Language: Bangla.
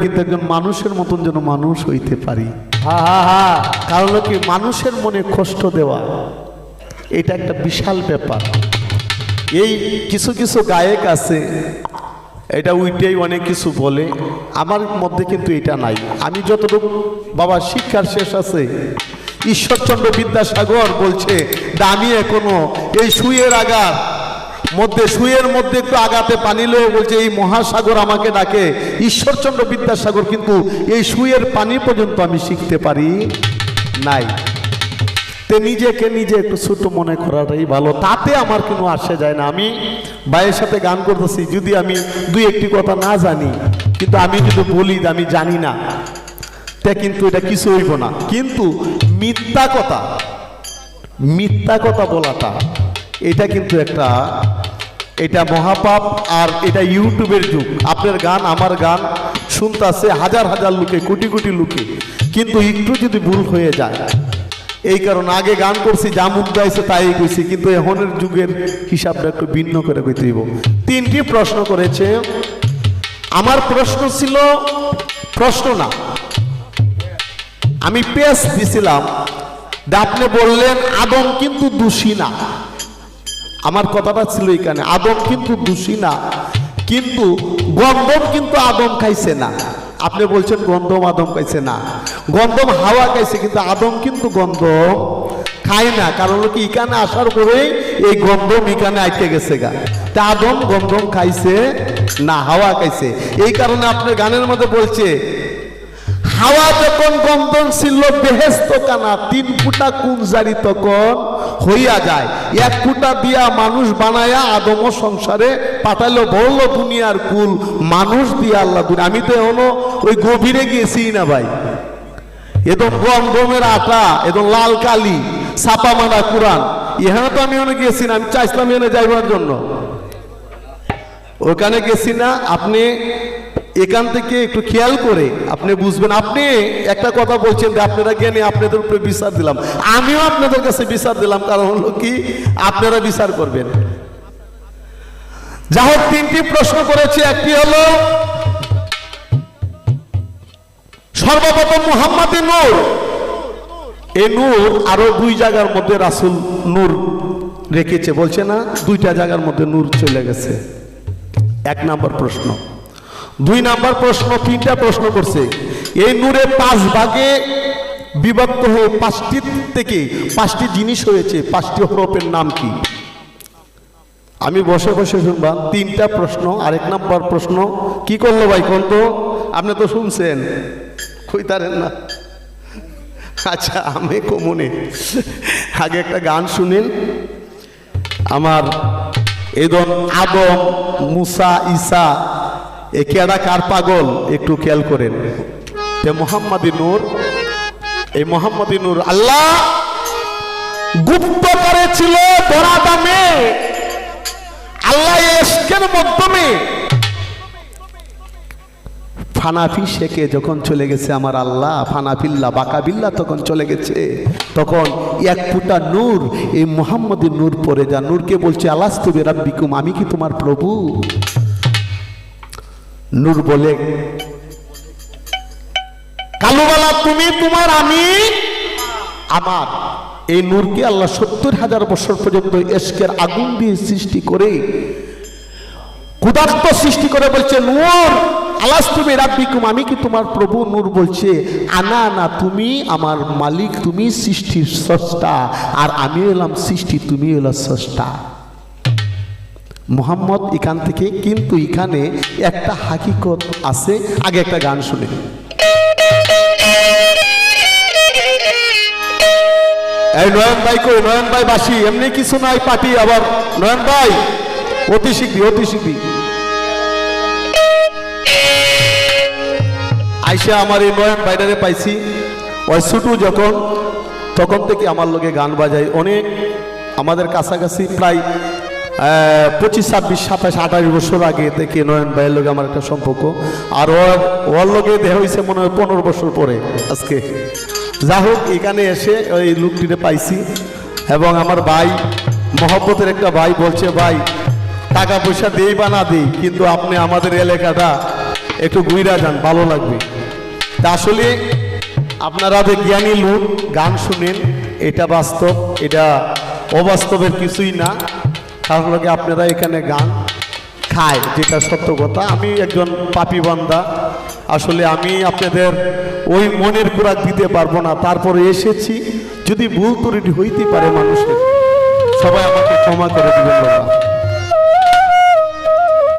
কিন্তু একজন মানুষের মতন যেন মানুষ হইতে পারি। কারণ কি? মানুষের মনে কষ্ট দেওয়া, এটা একটা বিশাল ব্যাপার। এই কিছু কিছু গায়ক আছে, এটা উইটাই অনেক কিছু বলে। আমার মধ্যে কিন্তু এটা নাই। আমি যতটুকু, বাবা, শিক্ষার শেষ আছে। ঈশ্বরচন্দ্র বিদ্যাসাগর বলছে, দামি এখনও, এই সুয়ের আগার। মধ্যে সুয়ের মধ্যে একটু আগাতে পানি লয়ে বলছে, এই মহাসাগর আমাকে ডাকে। ঈশ্বরচন্দ্র বিদ্যাসাগর কিন্তু এই সুয়ের পানি পর্যন্ত আমি শিখতে পারি নাই। তে নিজেকে নিজে একটু ছোট মনে করাটাই ভালো। তাতে আমার কোনো আসে যায় না। আমি ভাইয়ের সাথে গান করতেছি, যদি আমি দুই একটি কথা না জানি, কিন্তু আমি যদি বলি আমি জানি না, তে কিন্তু এটা কিছু হইব না। কিন্তু মিথ্যা কথা মিথ্যা কথা বলাটা, এটা কিন্তু একটা এটা মহাপাপ আর এটা ইউটিউবের যুগ। আপনার গান, আমার গান শুনতাছে হাজার হাজার লোকে, কোটি কোটি লোকে। কিন্তু একটু যদি ভুল হয়ে যায়, এই কারণে আগে গান করছি, যা মুখ গাইছে তাই কইছি, কিন্তু এখনের যুগের হিসাবটা একটু ভিন্ন করে কইতে তিনটি প্রশ্ন করেছে, আমার প্রশ্ন ছিল প্রশ্ন না। আমি পেস দিছিলাম আপনি বললেন, আদম কিন্তু দোষী না। আমার কথাটা ছিল এখানে, আদম কিন্তু দোষী না, কিন্তু গন্ধম কিন্তু আদম খাইছে না। আপনি বলছেন গন্ধম আদম খাইছে না। গন্ধম হাওয়া খাইছে, কিন্তু আদম কিন্তু গন্ধম খায় না। কারণ কি, এখানে আসার পরেই এই গন্ধম এখানে আইতে গেছে গা। তা আদম গন্ধম খাইছে না, হাওয়া খাইছে। এই কারণে আপনার গানের মধ্যে বলছে, হাওয়া যখন গন্ধন ছিল বেহেস্ত কানা, তিন ফুটা কুন জারি তখন হইয়া যায়। এক ফুটা দিয়া মানুষ বানায়া আদম সংসারে পাঠাইলো, বলল, দুনিয়ার কুল মানুষ দিয়া আল্লাহ দুনিয়া। আমি তো এখনও ওই গভীরে গেছি না ভাই। একদম গন্ধমের আটা একদম লাল কালি, ছাপা মারা কোরআন। এখানে তো আমি অনেক গেছি না, আমি চাইছিলাম এনে যাইবার জন্য। ওখানে গেছি না, আপনি এখান থেকে একটু খেয়াল করে আপনি বুঝবেন। আপনি একটা কথা বলছেন যে আপনারা জ্ঞানী আপনাদের উপরে বিচার দিলাম। আমিও আপনাদের কাছে বিচার দিলাম, কারণ হলো কি? আপনারা বিচার করবেন। যা হোক, তিনটি প্রশ্ন করেছে। একটি হলো, সর্বপ্রথম মুহাম্মাদি নূর। এই নূর আরও দুই জায়গার মধ্যে রাসুল নূর রেখেছে। বলছে না, দুইটা জায়গার মধ্যে নূর চলে গেছে। এক নাম্বার প্রশ্ন। দুই নাম্বার প্রশ্ন, তিনটা প্রশ্ন করছে। এই নূরে পাঁচ ভাগে বিভক্ত হয়ে পাঁচটি থেকে পাঁচটি জিনিস হয়েছে, পাঁচটি হরফের নাম কি? আমি বসে বসে শুনবাম তিনটা প্রশ্ন, আরেক নাম্বার প্রশ্ন। কি করল ভাই, কোন তো? আপনি তো শুনছেন। কইতারেন না? আচ্ছা আমি কমনে। আগে একটা গান শুনেন। আমার এদন আদম, মুসা, ঈসা এ কেডা কার পাগল? একটু খেয়াল করেন। তে মোহাম্মদী নূর এই মোহাম্মদী নূর আল্লাহ গুপ্ত করেছিল বড়া দামে আল্লাহ এসকের মাধ্যমে ফানাফি শেখে যখন চলে গেছে আমার আল্লাহ, ফানাফিল্লা, বাকাবিল্লা তখন চলে গেছে। তখন এক ফুটা নূর, এই মোহাম্মদের নূর পরে যা, নূরকে বলছে আলাস্তবে রাব্বিকুম আমি কি তোমার প্রভু? নূর বলে। কালুবালা, তুমি, তোমার, আমি, আমার। এই নূরকে আল্লাহ সত্তর হাজার বছর পর্যন্ত এসকের আগুন দিয়ে সৃষ্টি করে, ক্ষুধার্ত সৃষ্টি করে বলছে, নূর, আলাস তুমি, রাব্বিকুম, আমি কি তোমার প্রভু? নূর বলছে, আনা, না, তুমি আমার মালিক, তুমি সৃষ্টির স্রষ্টা, আর আমি এলাম সৃষ্টি, তুমি এলো স্রষ্টা। মোহাম্মদ এখান থেকে কিন্তু এখানে একটা হাকিকত আছে। আগে একটা গান শুনে। এই নয়ন ভাই কই নয়ন ভাই বাসি, এমনি কিছু নাই পার্টি আবার। নয়ন ভাই, অতি শিখবি অতি শিখবি আইসা আমার এই নয়ন বাইরে পাইছি। ওই ছুটু যখন, তখন থেকে আমার লোকে গান বাজাই অনেক আমাদের কাছাকাছি প্রায় পঁচিশ, ছাব্বিশ, সাতাশ, আঠাশ বছর আগে থেকে নয়ন ভাইয়ের লোকে আমার একটা সম্পর্ক। আর ওর লোকে দেহ হয়েছে মনে হয় পনেরো বছর পরে আজকে। যা হোক, এখানে এসে ওই লোকটিতে পাইছি। এবং আমার ভাই, মহব্বতের একটা ভাই বলছে, ভাই টাকা পয়সা দিই বা না দিই, কিন্তু আপনি আমাদের এলাকাটা একটু গুইরা যান, ভালো লাগবে। তা আসলে আপনারা যে জ্ঞানী লোক, গান শুনেন, এটা বাস্তব, এটা অবাস্তবের কিছুই না। কারণ লোকে আপনারা এখানে গান খায়, যেটা সত্য কথা। আমি একজন পাপি বান্দা। আসলে আমি আপনাদের ওই মনের খোরাক দিতে পারব না। তারপরে এসেছি। যদি ভুল ত্রুটি হইতে পারে মানুষের, সবাই আমাকে ক্ষমা করে দেবেন, বাবা।